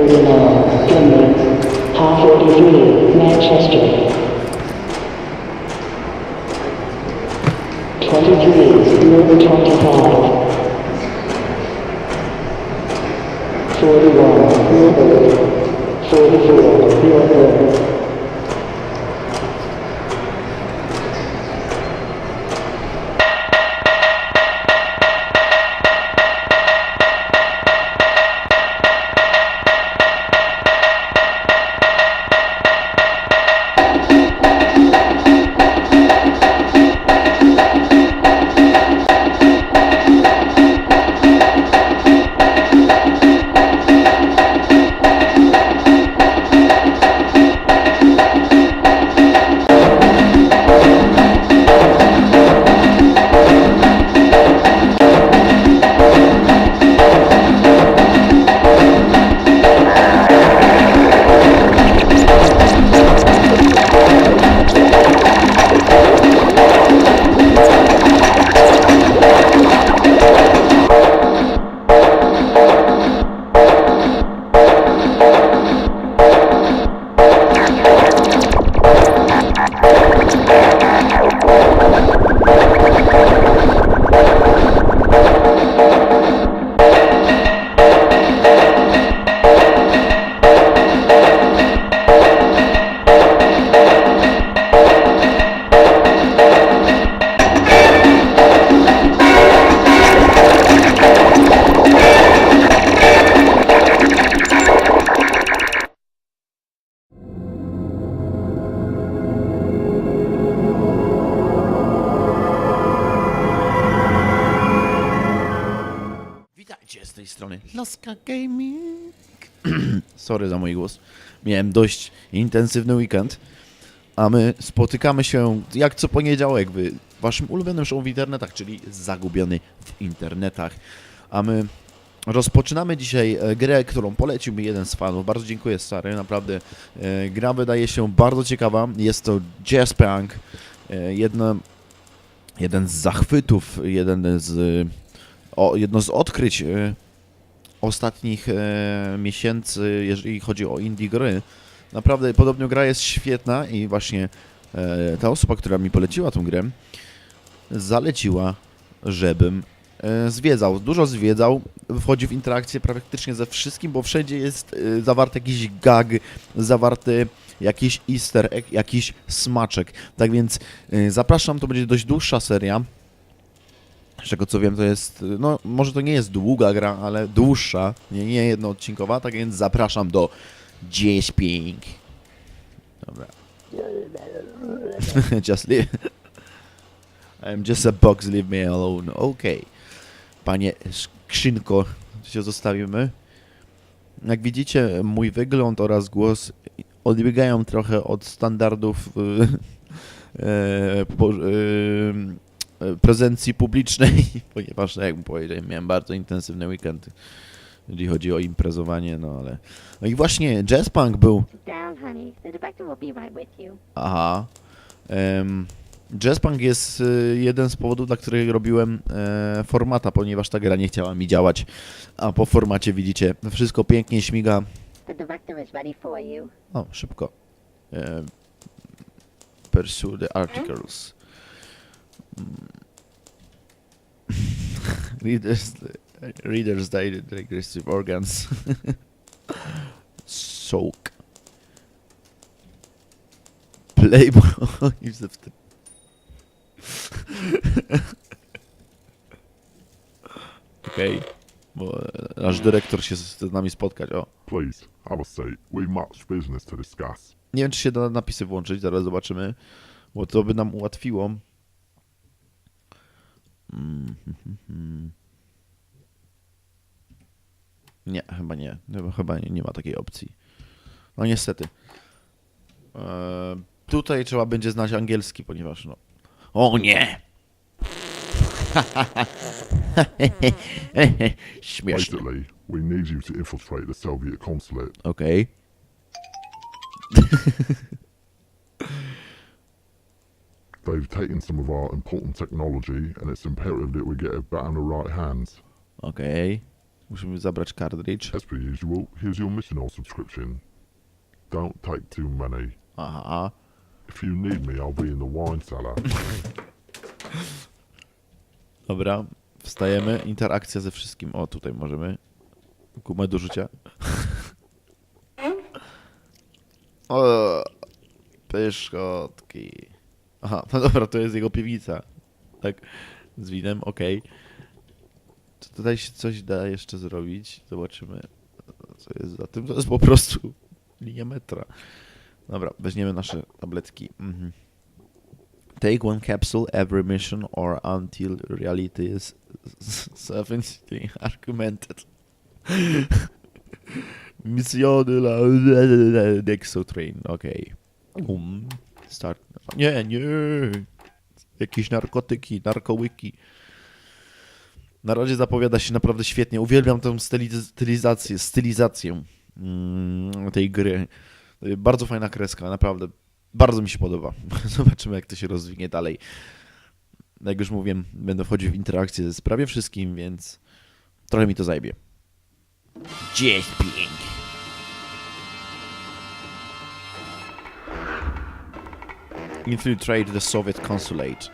personnel, Emirates, PA 43, Manchester. 23, number 25. 41, Millbury. 44, Millbury. Sorry za mój głos. Miałem dość intensywny weekend, a my spotykamy się jak co poniedziałek w waszym ulubionym show w internetach, czyli Zagubiony w internetach. A my rozpoczynamy dzisiaj e, grę, którą polecił mi jeden z fanów. Bardzo dziękuję stary, naprawdę e, gra wydaje się bardzo ciekawa. Jest to Jazz Punk, e, jedno, jeden z zachwytów, jeden z o, jedno z odkryć ostatnich e, miesięcy, jeżeli chodzi o indie gry. Naprawdę podobno gra jest świetna i właśnie e, ta osoba, która mi poleciła tą grę, zaleciła, żebym e, zwiedzał. Dużo zwiedzał, wchodzi w interakcję praktycznie ze wszystkim, bo wszędzie jest e, zawarty jakiś gag, zawarty jakiś easter egg, jakiś smaczek. Tak więc e, zapraszam, to będzie dość dłuższa seria. Z czego co wiem, to jest, no może to nie jest długa gra, ale dłuższa, nie, nie jednoodcinkowa, tak więc zapraszam do J-Sping. Dobra. just leave. I'm just a box, leave me alone. Okej. Panie skrzynko, się zostawimy. Jak widzicie, mój wygląd oraz głos odbiegają trochę od standardów y, e, po, y, e, prezencji publicznej, ponieważ, tak jak powiedziałem, miałem bardzo intensywny weekend, jeżeli chodzi o imprezowanie, no ale... No i właśnie Jazz Punk był... Aha. Um, Jazz Punk jest y, jeden z powodów, dla których robiłem e, formata, ponieważ ta gra nie chciała mi działać, a po formacie widzicie, wszystko pięknie śmiga. O, szybko. E, pursue the articles. Readers, readers died regressive organs. Soak. Playboy. Okej, bo e, nasz dyrektor się z z nami spotkać. O, Please, have a seat. We've much business to discuss. Nie wiem, czy się da napisy włączyć, zaraz zobaczymy, bo to by nam ułatwiło. Mm. Nie, chyba nie. Chyba- nie, nie ma takiej opcji. No niestety. Eee, tutaj trzeba będzie znać angielski, ponieważ no... O nie! Śmieszne. We need you to infiltrate the Soviet consulate. Okej. They've taken some of our important technology, and it's imperative that we get it back in the right hands. Okej. Musimy zabrać cartridge. As per usual, here's your missional subscription. Don't take too many. Aha. If you need me, I'll be in the wine cellar. Dobra, wstajemy. Interakcja ze wszystkim. O, tutaj możemy. Gumę do rzucia. O, pyszkotki. Aha, no dobra, to jest jego piwnica. Tak, z winem, okej. Czy tutaj się coś da jeszcze zrobić? Zobaczymy, co jest za tym. To jest po prostu linia metra. Dobra, weźmiemy nasze tabletki. Mhm. Take one capsule every mission or until reality is sufficiently argumented. Missiony la Dexotrain, okej. Um, Start. Nie, nie. Jakieś narkotyki, narkołyki. Na razie zapowiada się naprawdę świetnie. Uwielbiam tę stylizację, stylizację mm, tej gry. Bardzo fajna kreska, naprawdę. Bardzo mi się podoba. Zobaczymy, jak to się rozwinie dalej. Jak już mówiłem, będę wchodził w interakcję z prawie wszystkim, więc trochę mi to zajmie. 10 Infiltrate the Soviet consulate.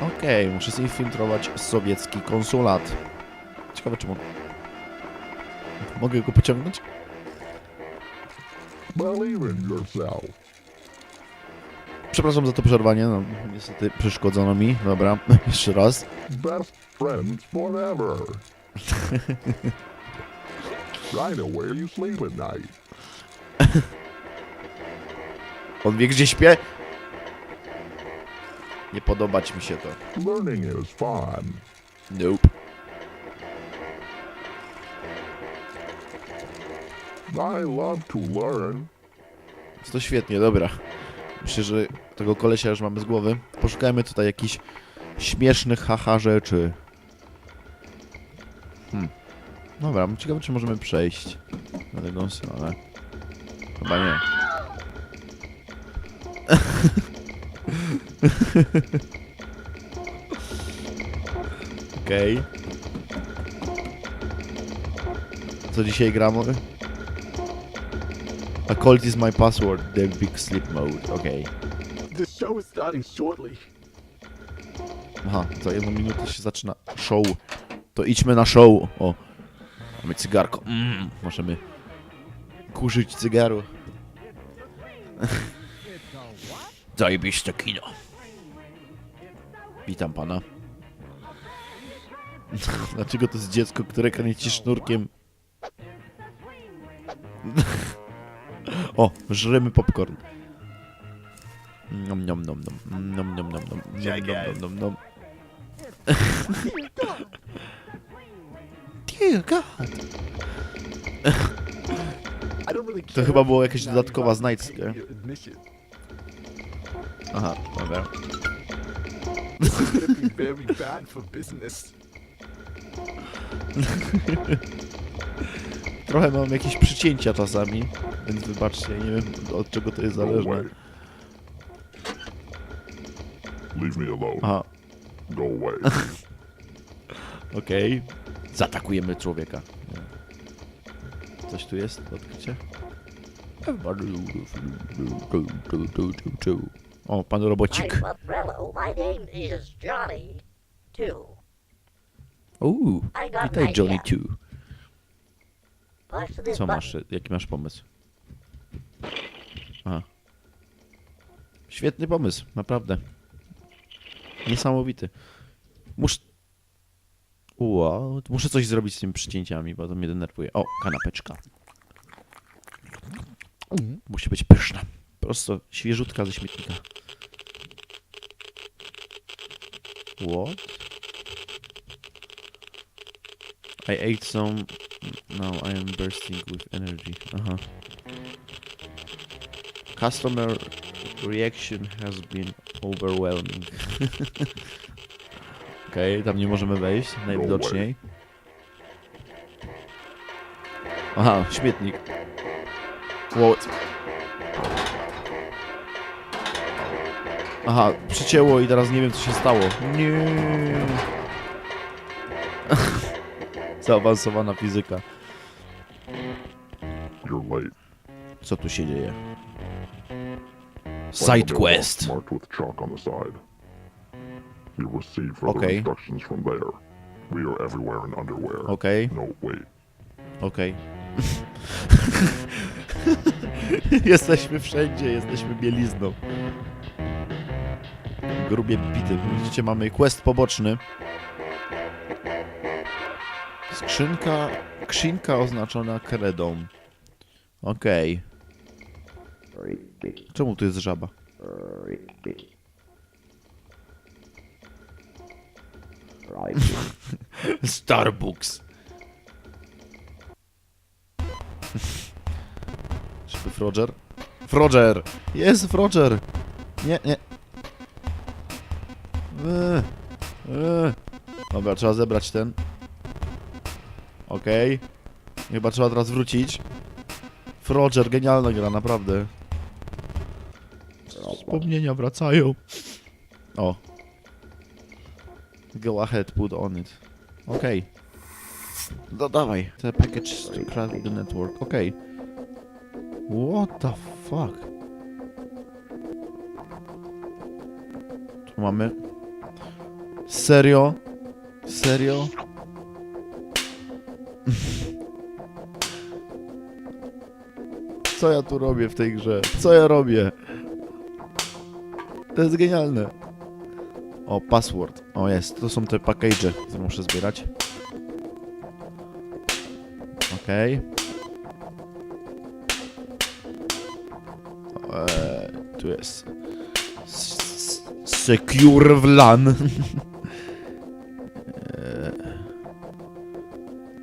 Okej, muszę zinfiltrować sowiecki konsulat. Ciekawe czemu. Mogę go pociągnąć? Przepraszam za to przerwanie, no niestety przeszkodzono mi. Dobra, jeszcze raz. Best friends forever. You sleep at night. On wie gdzie śpię? Nie podobać mi się to. Learning is fun. Nope. I love to learn. Jest to świetnie, dobra. Myślę, że tego kolesia już mamy z głowy. Poszukajmy tutaj jakichś śmiesznych haha rzeczy. Hmm. Dobra, ciekawe czy możemy przejść na drugą stronę. Chyba nie. Okej. Co dzisiaj gramy? A cold is my password, the big sleep mode. Okej. The show is starting shortly. Aha, za jedną minutę się zaczyna show. To idźmy na show. O, mamy cygarko. Mm, możemy kurzyć cygaru. Zajebiste kino. Witam pana. Dlaczego to jest dziecko, które kręci sznurkiem? o, żremy popcorn. Nom nom nom nom nom nom nom nom nom nom nom nom Dear God. To chyba było jakaś dodatkowa znajdźka. Aha, dobra. It's gonna be very bad for business. Trochę mam jakieś przycięcia czasami, więc wybaczcie, nie wiem od czego to jest Go zależne. away. Leave me alone. Aha, Go away. okej. Zaatakujemy człowieka. Coś tu jest do odkrycia? O, pan robocik. Umbrello. My name is Johnny. Two. Uuu, witaj Johnny idea. 2. Push this Co masz, jaki masz pomysł? Aha. Świetny pomysł, naprawdę. Niesamowity. Muszę... Ua, muszę coś zrobić z tymi przycięciami, bo to mnie denerwuje. O, kanapeczka. Musi być pyszna. Prosto świeżutka ze śmietnika. What? I ate some Now I am bursting with energy. Uh huh. Customer reaction has been overwhelming. Okej, tam nie możemy wejść, najwidoczniej. Aha, śmietnik. What? Aha, przycięło i teraz nie wiem, co się stało. Nie. Zaawansowana fizyka. Co tu się dzieje? Side quest. Okej. Okej. Okej. Jesteśmy wszędzie, jesteśmy bielizną. Grubie bity. Widzicie, mamy quest poboczny. Skrzynka, skrzynka oznaczona kredą. Okej. Czemu tu jest żaba? Starbucks. Żeby Froger? Froger! Jest Froger! Nie, nie. Dobra, trzeba zebrać ten. Okej. Chyba trzeba teraz wrócić. Froger, genialna gra, naprawdę. Wspomnienia wracają. O. Go ahead, put on it. Okej. No dawaj. The package to craft the network. Okej. What the fuck? Tu mamy. Serio? Serio? Co ja tu robię w tej grze? Co ja robię? To jest genialne. O, password. O, jest. To są te package, które muszę zbierać. Okej. Eee, tu jest. S- s- Secure VLAN.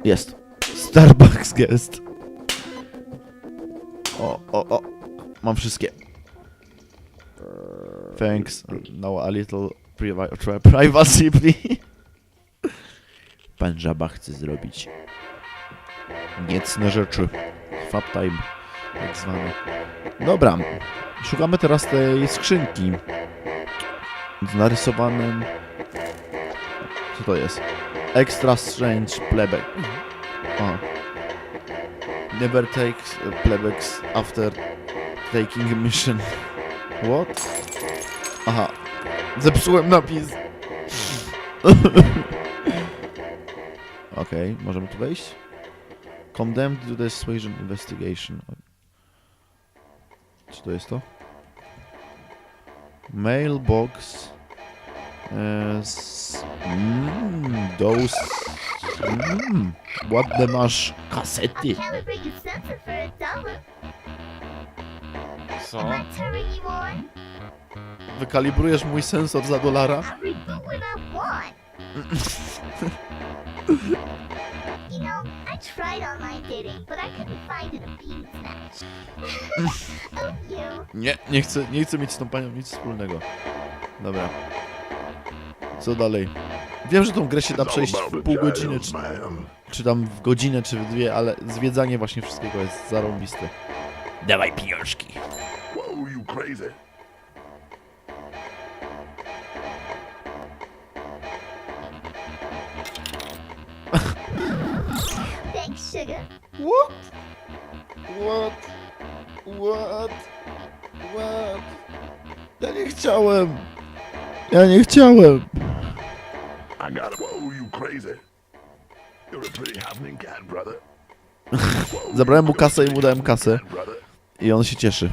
Jest. Starbucks guest. O, o, o. Mam wszystkie. Thanks. Now a little privacy, please. Pan Żaba chce zrobić niecne rzeczy. Fab time, tak zwany. Dobra, szukamy teraz tej skrzynki z narysowanym... Co to jest? Extra Strange Playback. O. Never takes playbacks after taking a mission. What? Aha. Zepsułem napis. Okej, możemy tu wejść? Condemned to Persuasion Investigation. Co to jest to? Mailbox. E, s- mm, those. Mm, ładne masz kasety. Calibrate your sensor for a dollar. Co? Wykalibrujesz mój sensor za dolara? I reboot when I want. you know, I tried online dating, but I couldn't find an appeasement match. oh, you. Nie, nie chcę, nie chcę mieć z tą panią nic wspólnego. Dobra. Co dalej? Wiem, że tą grę się da przejść w pół godziny, czy, czy tam w godzinę, czy w dwie, ale zwiedzanie właśnie wszystkiego jest zarąbiste. Dawaj pieniążki. Whoa, you crazy. Thanks, sugar. What? What? What? What? Ja nie chciałem. Ja nie chciałem. I got it. Whoa, you crazy. You're a pretty happening cat, brother. Zabrałem mu kasę i mu dałem kasę. I on się cieszy.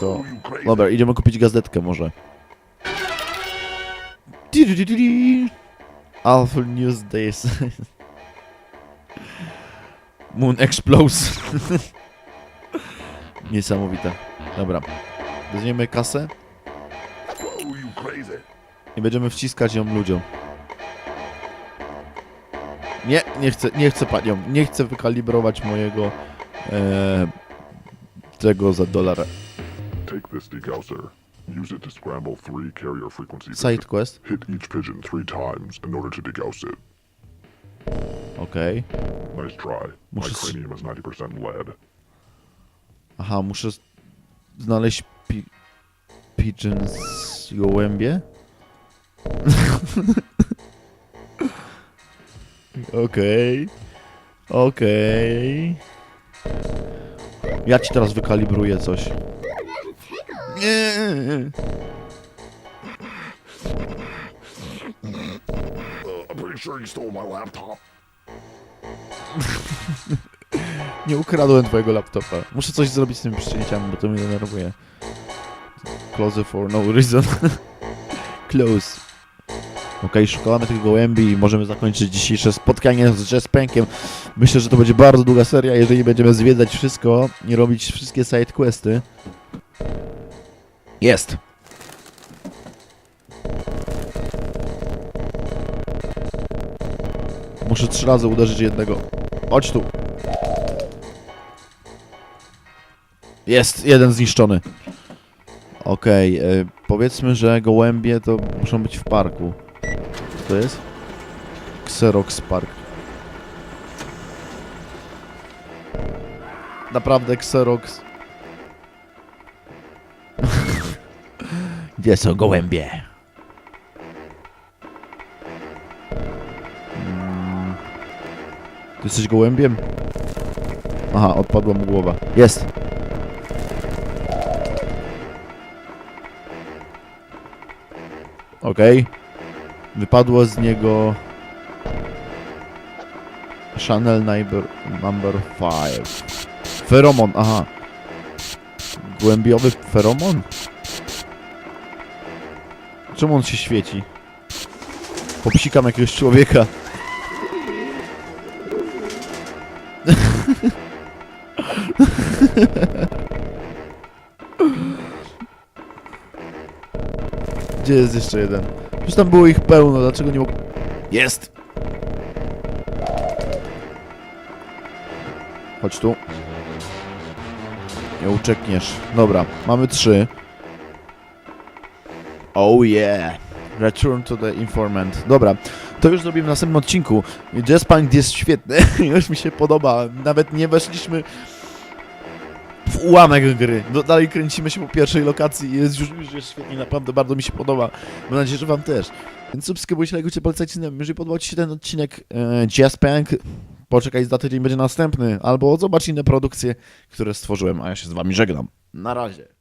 To... Dobra, idziemy kupić gazetkę może. Alpha News Days. Moon Explodes. Niesamowite. Dobra. Weźmiemy kasę i będziemy wciskać ją ludziom. Nie, nie chcę, nie chcę panią. Nie chcę wykalibrować mojego e, tego za dolara. Take this degausser. Use it to scramble three carrier frequency Side quest. Hit each pigeon three times in order to degauss it. Okej. Nice try. My Muszę s- cranium is 90% lead. Aha, muszę znaleźć pi... Pigeons gołębie? Okej. Okej. Ja ci teraz wykalibruję coś. Nie. Laptop. Nie ukradłem twojego laptopa. Muszę coś zrobić z tymi przycięciami, bo to mnie denerwuje. Close for no reason. Close. Okej, szukamy tych gołębi i możemy zakończyć dzisiejsze spotkanie z Jazzpankiem. Myślę, że to będzie bardzo długa seria, jeżeli będziemy zwiedzać wszystko i robić wszystkie side questy. Jest! Muszę trzy razy uderzyć jednego. Chodź tu. Jest, jeden zniszczony. Okej, y, powiedzmy, że gołębie to muszą być w parku. To jest? Xerox Park. Naprawdę Xerox. Gdzie są gołębie? Mm. Ty jesteś gołębiem? Aha, odpadła mu głowa. Jest! Okej. Wypadło z niego... Chanel number, number 5. Feromon, aha. Głębiowy feromon? Czemu on się świeci? Popsikam jakiegoś człowieka. Gdzie jest jeszcze jeden? Przecież tam było ich pełno, dlaczego nie mógł... Jest! Chodź tu. Nie uciekniesz. Dobra, mamy trzy. Oh yeah! Return to the informant. Dobra, to już zrobimy w następnym odcinku. Jazzpunk jest świetny, już mi się podoba. Nawet nie weszliśmy ułamek gry. No, dalej kręcimy się po pierwszej lokacji i jest już, już jest świetnie, naprawdę bardzo mi się podoba. Mam nadzieję, że wam też. Więc subskrybujcie, lajkujcie, polecajcie. Jeżeli podobał ci się ten odcinek e, Jazzpunk, poczekaj, za tydzień będzie następny, albo zobacz inne produkcje, które stworzyłem, a ja się z wami żegnam. Na razie.